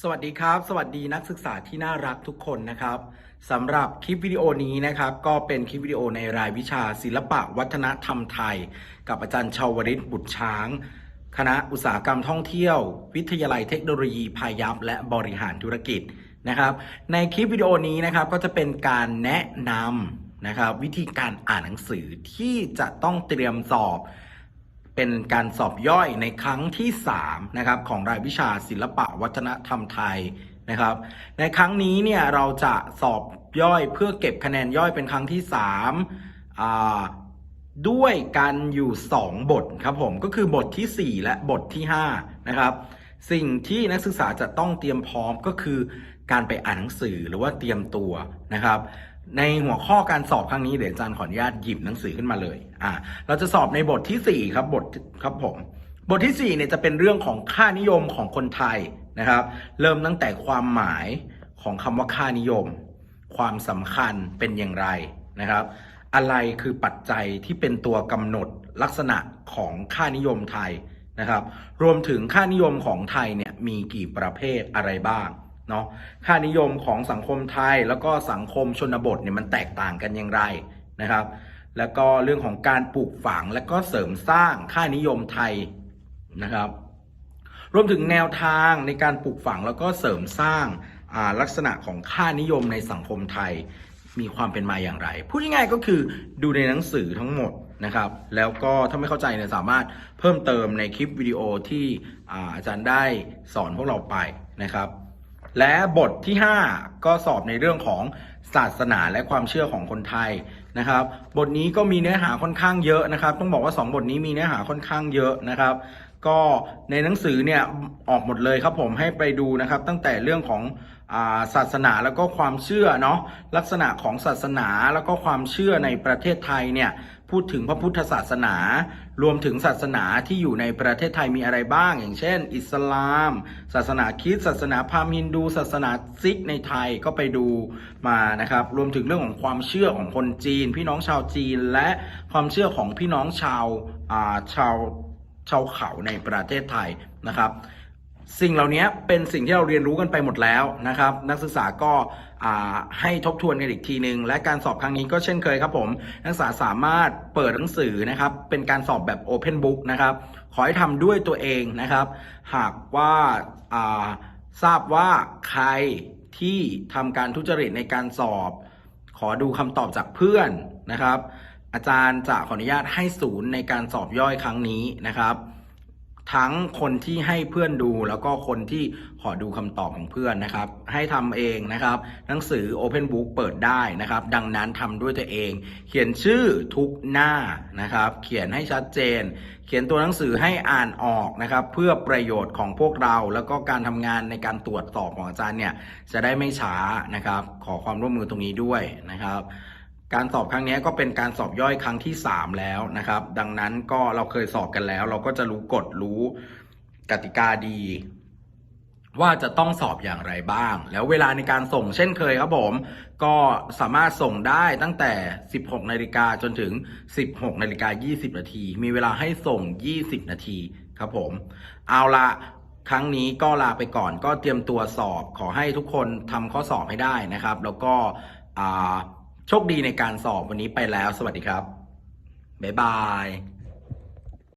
สวัสดีครับ สวัสดีนักศึกษาที่น่ารักทุกคนนะครับสำหรับคลิปวิดีโอนี้นะครับ ก็เป็นคลิปวิดีโอในรายวิชาศิลปะวัฒนธรรมไทย กับอาจารย์ชาวริตบุตรช้าง คณะอุตสาหกรรมท่องเที่ยว วิทยาลัยเทคโนโลยีพายัพและบริหารธุรกิจนะครับ ในคลิปวิดีโอนี้นะครับก็จะเป็นการแนะนำนะครับ วิธีการอ่านหนังสือที่จะต้องเตรียมสอบ เป็นการสอบย่อยในครั้งที่3นะครับของรายวิชาศิลปะวัฒนธรรมไทยนะครับ ในครั้งนี้เนี่ยเราจะสอบย่อยเพื่อเก็บคะแนนย่อยเป็นครั้งที่3าด้วยกันอยู่ 2 บทครับผมก็คือบททีสี่4 และบทที่5นะครับ สิ่งที่นักศึกษาจะต้องเตรียมพร้อมก็คือการไปอ่านหนังสือหรือว่าเตรียมตัวนะครับ ในหัวข้อการสอบครั้งนี้เดี๋ยวอาจารย์ขออนุญาตหยิบหนังสือขึ้นมาเลยอ่าเราจะสอบในบทที่ 4 ครับบทครับผม บทที่4เนี่ยจะเป็นเรื่องของค่านิยมของคนไทยนะครับ เริ่มตั้งแต่ความหมายของคำว่าค่านิยม ความสำคัญเป็นอย่างไรนะครับ อะไรคือปัจจัยที่เป็นตัวกำหนดลักษณะของค่านิยมไทย นะครับ รวมถึงค่านิยมของไทยเนี่ยมีกี่ประเภทอะไรบ้างเนาะค่านิยมของสังคมไทยแล้วก็สังคมชนบทเนี่ยมันแตกต่างกันอย่างไรนะครับ แล้วก็เรื่องของการปลูกฝังและก็เสริมสร้างค่านิยมไทยนะครับ รวมถึงแนวทางในการปลูกฝังแล้วก็เสริมสร้างาลักษณะของค่านิยมในสังคมไทยมีความเป็นมาอย่างไร พูดง่ายๆก็คือดูในหนังสือทั้งหมด นะครับ แล้วก็ถ้าไม่เข้าใจเนี่ยสามารถเพิ่มเติมในคลิปวิดีโอที่อาอาจารย์ได้สอนพวกเราไปนะครับ และบทที่ 5 ก็สอบในเรื่องของศาสนาและความเชื่อของคนไทยนะครับ บทนี้ก็มีเนื้อหาค่อนข้างเยอะนะครับ ต้องบอกว่า 2 บทนี้มีเนื้อหาค่อนข้างเยอะนะครับ ก็ในหนังสือเนี่ยออกหมดเลยครับผมให้ไปดูนะครับ ตั้งแต่เรื่องของศาสนาแล้วก็ความเชื่อเนาะลักษณะของศาสนาแล้วก็ความเชื่อในประเทศไทยเนี่ยพูดถึงพระพุทธศาสนา รวมถึงศาสนาที่อยู่ในประเทศไทยมีอะไรบ้าง อย่างเช่น อิสลาม ศาสนาคริสต์ศาสนาพราหมณ์ฮินดู ศาสนาซิกในไทยก็ไปดูมานะครับ รวมถึงเรื่องของความเชื่อของคนจีน พี่น้องชาวจีนและความเชื่อของพี่น้องชาวาชาว ชาวเขาในประเทศไทยนะครับ สิ่งเหล่านี้เป็นสิ่งที่เราเรียนรู้กันไปหมดแล้วนะครับ นักศึกษาก็ให้ทบทวนกันอีกทีหนึ่งและการสอบครั้งนี้ก็เช่นเคยครับผม นักศึกษาสามารถเปิดหนังสือนะครับ เป็นการสอบแบบ Open Book นะครับ ขอให้ทำด้วยตัวเองนะครับ หากว่าอ่าทราบว่าใครที่ทำการทุจริตในการสอบ ขอดูคำตอบจากเพื่อนนะครับ อาจารย์จะขออนุญาตให้ศูนย์ในการสอบย่อยครั้งนี้นะครับ ทั้งคนที่ให้เพื่อนดูแล้วก็คนที่ขอดูคำตอบของเพื่อนนะครับ ให้ทำเองนะครับ หนังสือ Open Book เปิดได้นะครับ ดังนั้นทำด้วยตัวเอง เขียนชื่อทุกหน้านะครับ เขียนให้ชัดเจน เขียนตัวหนังสือให้อ่านออกนะครับ เพื่อประโยชน์ของพวกเรา แล้วก็การทำงานในการตรวจสอบของอาจารย์เนี่ยจะได้ไม่ช้านะครับ ขอความร่วมมือตรงนี้ด้วยนะครับ การสอบครั้งนี้ก็เป็นการสอบย่อยครั้งที่ 3 แล้วนะครับ ดังนั้นก็เราเคยสอบกันแล้ว เราก็จะรู้กฎรู้กติกาดี ว่าจะต้องสอบอย่างไรบ้าง แล้วเวลาในการส่งเช่นเคยครับผม ก็สามารถส่งได้ตั้งแต่ 16นาฬิกาจนถึง 16นาฬิกา20 นาที มีเวลาให้ส่ง 20 นาทีครับผม เอาละครั้งนี้ก็ลาไปก่อนก็เตรียมตัวสอบขอให้ทุกคนทำข้อสอบให้ได้นะครับ แล้วก็อ่า โชคดีในการสอบวันนี้ไปแล้ว สวัสดีครับ บ๊ายบาย